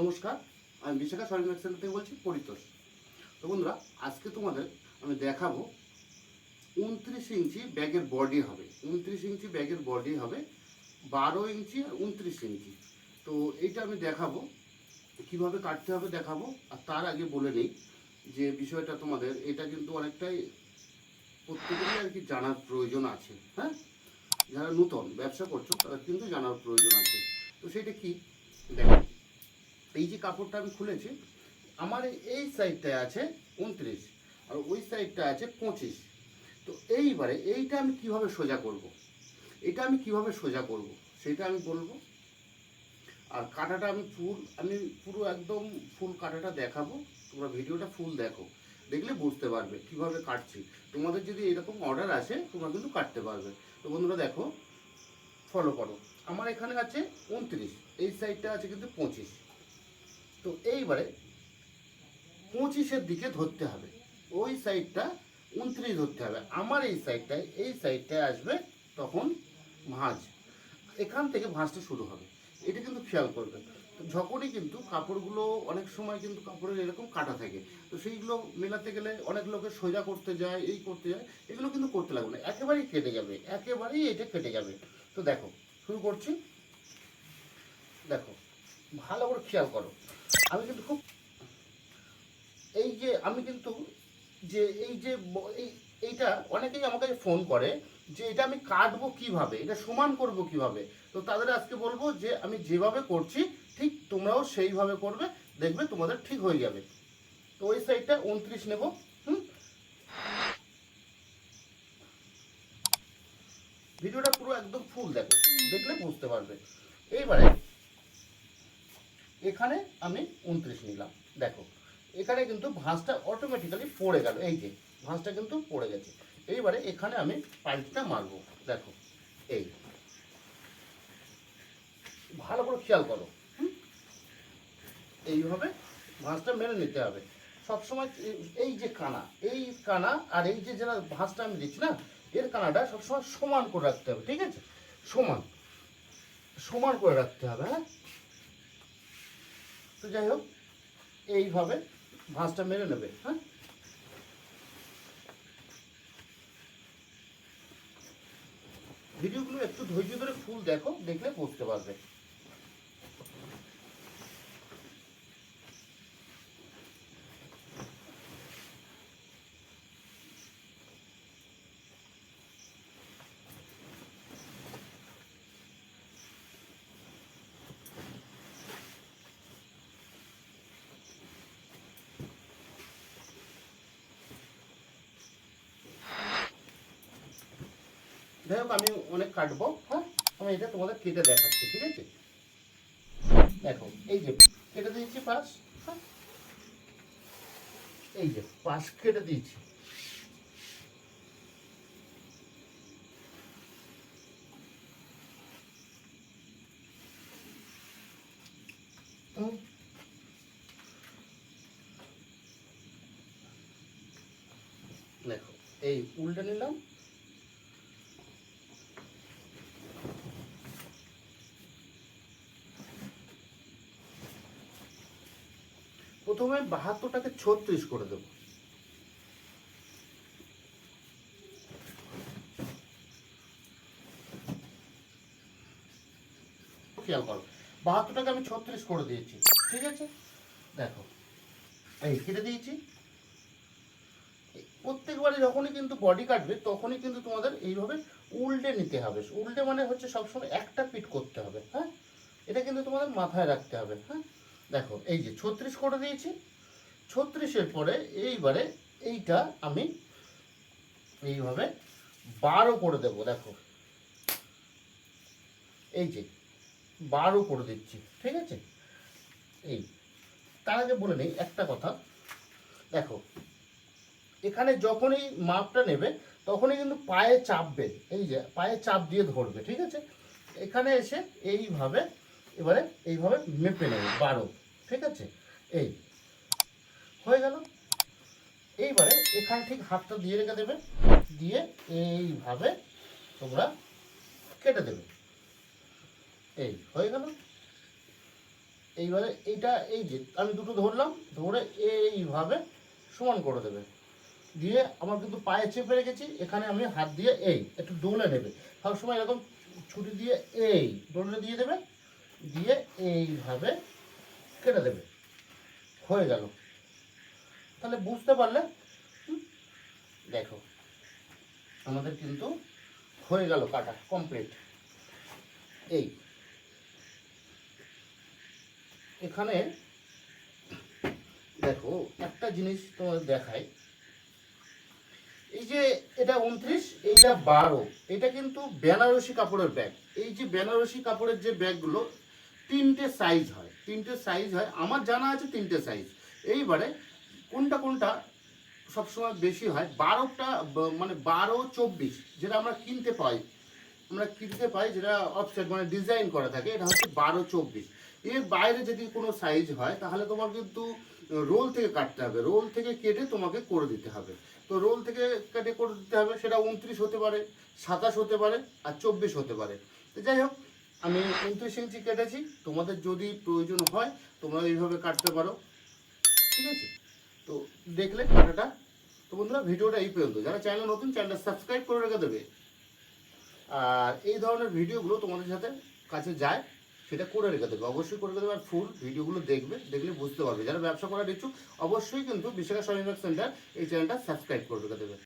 নমস্কার, আমি বিশাখা সরকারি সেন্টার থেকে বলছি পরিতোষ। তো বন্ধুরা, আজকে তোমাদের আমি দেখাবো উনত্রিশ ইঞ্চি ব্যাগের বডি হবে। উনত্রিশ ইঞ্চি ব্যাগের বডি হবে বারো ইঞ্চি আর উনত্রিশ ইঞ্চি। তো এইটা আমি দেখাবো, কীভাবে কাটতে হবে দেখাবো, আর তার আগে বলে নিই যে বিষয়টা তোমাদের, এটা কিন্তু অনেকটাই প্রত্যেকেরই আর কি জানার প্রয়োজন আছে হ্যাঁ? যারা নূতন ব্যবসা করছ, তাদের কিন্তু জানার প্রয়োজন আছে। তো সেটা কি? দেখো। এই যে কাপড়টা আমি খুলেছি, আমার এই সাইডটায় আছে উনত্রিশ আর ওই সাইডটা আছে পঁচিশ। তো এইবারে এইটা আমি কীভাবে সোজা করব। এটা আমি কীভাবে সোজা করব? সেটা আমি বলব। আর কাটাটা আমি ফুল আমি পুরো একদম ফুল কাটাটা দেখাবো। তোমরা ভিডিওটা ফুল দেখো। দেখলে বুঝতে পারবে কীভাবে কাটছি। তোমাদের যদি এরকম অর্ডার আসে, তোমরা কিন্তু কাটতে পারবে। তো বন্ধুরা দেখো ফলো করো। আমার এখানে আছে উনত্রিশ, এই সাইডটা আছে কিন্তু পঁচিশ। তো এইবারে পঁচিশের দিকে ধরতে হবে। ওই সাইডটা উনত্রিশ ধরতে হবে। আমার এই সাইডটায় এই সাইডটায় আসবে তখন ভাঁজ। এখান থেকে ভাঁজটা শুরু হবে। এটা কিন্তু খেয়াল করবে। যখনই কিন্তু কাপড়গুলো অনেক সময় কিন্তু কাপড়ের এরকম কাটা থাকে, তো সেইগুলো মেলাতে গেলে অনেক লোকে সোজা করতে যায়, এই করতে যায়, এগুলো কিন্তু করতে লাগবে না। একেবারেই কেটে যাবে। একেবারেই এটা কেটে যাবে। তো দেখো, শুরু করছি। দেখো ভালো করে খেয়াল করো। আমি কিন্তু খুব এই যে আমি কিন্তু যে এই যে এইটা অনেকেই আমাকে ফোন করে যে এটা আমি কাটবো কীভাবে? এটা সমান করব কীভাবে? তো তাদের আজকে বলব যে আমি যেভাবে করছি, ঠিক তোমরাও সেইভাবে করবে, দেখবে তোমাদের ঠিক হয়ে যাবে। তো ওই সাইডটা উনত্রিশ নেব, হুম? ভিডিওটা পুরো একদম ফুল দেখো, দেখলে বুঝতে পারবে। এইবারে এখানে আমি উনত্রিশ নিলাম। দেখো এখানে কিন্তু ভাঁজটা অটোমেটিক্যালি পড়ে গেল। এই যে ভাঁজটা কিন্তু পড়ে গেছে। এইবারে এখানে আমি পাইপটা মারবো। দেখো এই। ভালো করে খেয়াল করো? এইভাবে ভাঁজটা মেনে নিতে হবে। সবসময় এই- এই যে কানা এই কানা আর এই যে যেটা ভাঁজটা আমি দিচ্ছি না এর কানাটা সবসময় সমান করে রাখতে হবে ঠিক আছে? সমান। সমান করে রাখতে হবে হ্যাঁ? তো যাই হোক, এইভাবে ভাঁজটা মেরে নেবে হ্যাঁ? ভিডিওগুলো একটু ধৈর্য ধরে ফুল দেখো, দেখলে বুঝতে পারবে। যাই হোক, আমি অনেক কাটবো হ্যাঁ? আমি এটা তোমাদের কেটে দেখাচ্ছি, ঠিক আছে? দেখো, এই যে কেটে দিয়েছি পাশ হ্যাঁ? এই যে পাশ কেটে দিয়েছি। দেখো, এই উল্টে নিলাম প্রথমে বাহাত্তরটাকে ছত্রিশ করে দেবো। খেয়াল করো, বাহাত্তরটাকে আমি ছত্রিশ করে দিয়েছি, ঠিক আছে? দেখো, এই কেটে দিয়েছি। প্রত্যেকবারে যখনই কিন্তু বডি কাটবে, তখনই কিন্তু তোমাদের এইভাবে উল্টে নিতে হবে। উল্টে মানে হচ্ছে সবসময় একটা পিট করতে হবে হ্যাঁ? এটা কিন্তু তোমাদের মাথায় রাখতে হবে হ্যাঁ? দেখো, এই যে ছত্রিশ করে দিয়েছি, ছত্রিশের পরে এইবারে এইটা আমি এইভাবে বারো করে দেবো, দেখো। এই যে, বারো করে দিচ্ছি, ঠিক আছে? এই, তার আগে বলে নেই, একটা কথা। দেখো, এখানে যখনই মাপটা নেবে, তখনই কিন্তু পায়ে চাপবে, এই যে, পায়ে চাপ দিয়ে ধরবে, ঠিক আছে? এখানে এসে এইভাবে, এবারে এইভাবে মেপে নেবে, বারো। ঠিক আছে? এই, হয়ে গেল। এইবারে এখানে ঠিক হাতটা দিয়ে রেখে দেবে। দিয়ে এইভাবে তোমরা কেটে দেবে। এই, হয়ে গেল। এইবারে এইটা, এই যে আমি দুটো ধরলাম, ধরে এইভাবে সমান করে দেবে। দিয়ে আমার কিন্তু পায়ে চেপে রেখেছি, এখানে আমি হাত দিয়ে এই, একটু ডোলে নেবে। সবসময় এরকম ছুটি দিয়ে এই, ডোলে দিয়ে দেবে। দিয়ে এইভাবে কেটে দেবে। হয়ে গেল। তাহলে বুঝতে পারলে? দেখো, আমাদের কিন্তু হয়ে গেল কাটা কমপ্লিট এই, এখানে দেখো, একটা জিনিস তোমাদের দেখাই। এই যে এটা উনত্রিশ, এইটা বারো। এটা কিন্তু বেনারসি কাপড়ের ব্যাগ এই যে বেনারসি কাপড়ের যে ব্যাগগুলো তিনটে সাইজ হয়। তিনটে সাইজ হয়। আমার জানা আছে তিনটে সাইজ এইবারে কোনটা কোনটা সবসময় বেশি হয়? বারোটা মানে বারো চব্বিশ, যেটা আমরা কিনতে পাই। আমরা কিনতে পাই যেটা অফসেট মানে ডিজাইন করা থাকে, এটা হচ্ছে বারো চব্বিশ। এর বাইরে যদি কোনো সাইজ হয়, তাহলে তোমার কিন্তু রোল থেকে কাটতে হবে। রোল থেকে কেটে তোমাকে করে দিতে হবে। তো রোল থেকে কেটে করে দিতে হবে, সেটা উনত্রিশ হতে পারে, সাতাশ হতে পারে, আর চব্বিশ হতে পারে। তো যাই হোক আমি উনত্রিশ ইঞ্চি কেটেছি। তোমাদের যদি প্রয়োজন হয়, তোমরা এইভাবে কাটতে পারো। ঠিক আছে? তো দেখলে কাটাটা। তো বন্ধুরা, ভিডিওটা এই পর্যন্ত। যারা চ্যানেল নতুন চ্যানেলটা সাবস্ক্রাইব করে রেখে দেবে। আর এই ধরনের ভিডিওগুলো তোমাদের সাথে কাছে যায়, সেটা করে রেখে দেবে। অবশ্যই করে দেবে। আর ফুল ভিডিওগুলো দেখবে, দেখলে বুঝতে পারবে। যারা ব্যবসা করার ইচ্ছুক, অবশ্যই কিন্তু বিশাখা শপিং সেন্টার এই চ্যানেলটা সাবস্ক্রাইব করে রেখে দেবে।